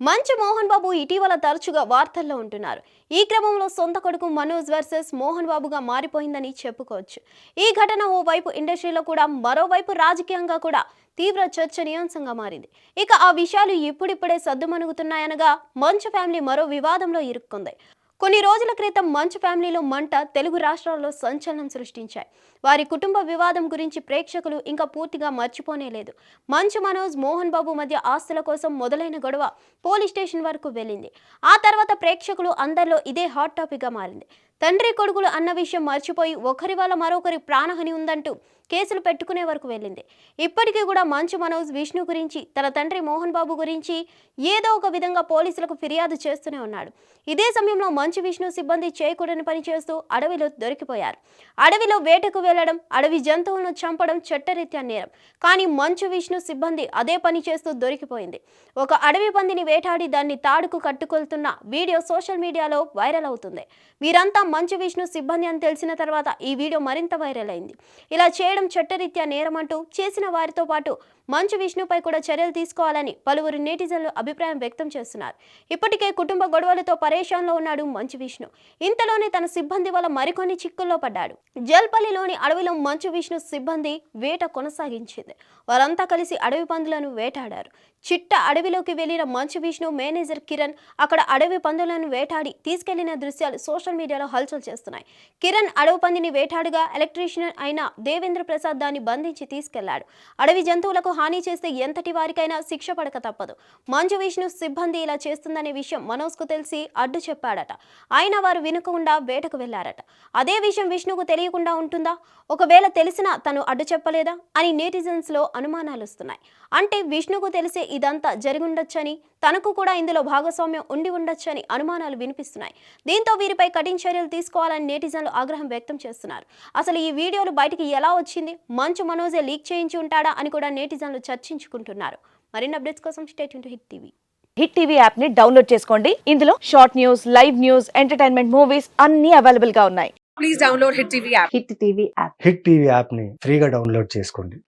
మంచు మోహన్ బాబు ఇటీవల తరచుగా వార్తల్లో ఉంటున్నారు. ఈ క్రమంలో సొంత కొడుకు మనోజ్ వర్సెస్ మోహన్ బాబుగా మారిపోయిందని చెప్పుకోవచ్చు. ఈ ఘటన ఓ వైపు ఇండస్ట్రీలో కూడా మరోవైపు రాజకీయంగా కూడా తీవ్ర చర్చనీయాంశంగా మారింది. ఇక ఆ విషయాలు ఇప్పుడిప్పుడే సద్దుమణుగుతున్నాయనగా మంచు ఫ్యామిలీ మరో వివాదంలో ఇరుక్కుంది. కొన్ని రోజుల క్రితం మంచు ఫ్యామిలీలో మంట తెలుగు రాష్ట్రాల్లో సంచలనం సృష్టించాయి. వారి కుటుంబ వివాదం గురించి ప్రేక్షకులు ఇంకా పూర్తిగా మర్చిపోనే లేదు. మంచు మనోజ్ మోహన్ బాబు మధ్య ఆస్తుల కోసం మొదలైన గొడవ పోలీస్ స్టేషన్ వరకు వెళ్ళింది. ఆ తర్వాత ప్రేక్షకులు అందరిలో ఇదే హాట్ టాపిక్గా మారింది. తండ్రి కొడుకులు అన్న విషయం మర్చిపోయి ఒకరి వల్ల మరొకరి ప్రాణహాని ఉందంటూ కేసులు పెట్టుకునే వరకు వెళ్ళింది. ఇప్పటికీ కూడా మంచు మనోజ్ విష్ణు గురించి తన తండ్రి మోహన్ బాబు గురించి ఏదో ఒక విధంగా పోలీసులకు ఫిర్యాదు చేస్తూనే ఉన్నాడు. ఇదే సమయంలో మంచు విష్ణు సిబ్బంది చేయకూడని పని చేస్తూ అడవిలో దొరికిపోయారు. అడవిలో వేటకు వెళ్ళడం అడవి జంతువులను చంపడం చట్టరీత్యా నేరం. కానీ మంచు విష్ణు సిబ్బంది అదే పని చేస్తూ దొరికిపోయింది. ఒక అడవి పందిని వేటాడి దాన్ని తాడుకు కట్టుకొల్తున్న వీడియో సోషల్ మీడియాలో వైరల్ అవుతుంది. వీరంతా మంచు విష్ణు సిబ్బంది అని తెలిసిన తర్వాత ఈ వీడియో మరింత వైరల్ అయింది. ఇలా చేయడం చట్టరీత్యా నేరమంటూ చేసిన వారితో పాటు మంచు విష్ణుపై కూడా చర్యలు తీసుకోవాలని పలువురు నేటిజన్లు అభిప్రాయం వ్యక్తం చేస్తున్నారు. ఇప్పటికే కుటుంబ గొడవలతో పరేషాన్లో ఉన్నాడు మంచు విష్ణు. ఇంతలోనే తన సిబ్బంది వల్ల మరికొన్ని చిక్కుల్లో పడ్డాడు. జల్పల్లిలోని అడవిలో మంచు విష్ణు సిబ్బంది వేట కొనసాగించింది. వారంతా కలిసి అడవి పందులను వేటాడారు. చిట్ట అడవిలోకి వెళ్ళిన మంచు విష్ణు మేనేజర్ కిరణ్ అక్కడ అడవి పందులను వేటాడి తీసుకెళ్ళిన దృశ్యాలు సోషల్ మీడియాలో హల్చల్ చేస్తున్నాయి. కిరణ్ అడవి పందిని వేటాడుగా ఎలక్ట్రీషియన్ అయిన దేవేంద్ర ప్రసాద్ దాన్ని బంధించి తీసుకెళ్ళాడు. అడవి జంతువులకు హాని చేస్తే ఎంతటి వారికైనా శిక్ష పడక తప్పదు. మంచు విష్ణు సిబ్బంది ఇలా చేస్తుందనే విషయం మనోజ్కు తెలిసి అడ్డు చెప్పాడట. అయినా వారు వినకుండా వేటకు వెళ్ళారట. అదే విషయం విష్ణుకు తెలియకుండా ఉంటుందా? ఒకవేళ తెలిసినా తను అడ్డు చెప్పలేదా? అని నేటిజన్స్లో అనుమానాలు వస్తున్నాయి. అంటే విష్ణుకు తెలిసే ఇదంతా జరిగుండొచ్చని తనకు కూడా ఇందులో భాగస్వామ్యం ఉండి ఉండొచ్చని అనుమానాలు వినిపిస్తున్నాయి. దీంతో వీరిపై కఠిన చర్యలు తీసుకోవాలని నెటిజన్లు ఆగ్రహం వ్యక్తం చేస్తున్నారు. అసలు ఈ వీడియోలు బయటికి ఎలా వచ్చింది? మంచు మనోజే లీక్ చేయించి ఉంటాడా అని కూడా నెటిజన్లు చర్చించుకుంటున్నారు. మరిన్ని అప్డేట్స్ కోసం state Hit TV. Hit TV యాప్ని డౌన్లోడ్ చేసుకోండి. ఇందులో short news live news entertainment movies అన్ని అవైలబుల్గా ఉన్నాయి. please download Hit TV app. Hit TV app. Hit TV యాప్ని ఫ్రీగా డౌన్లోడ్ చేసుకోండి.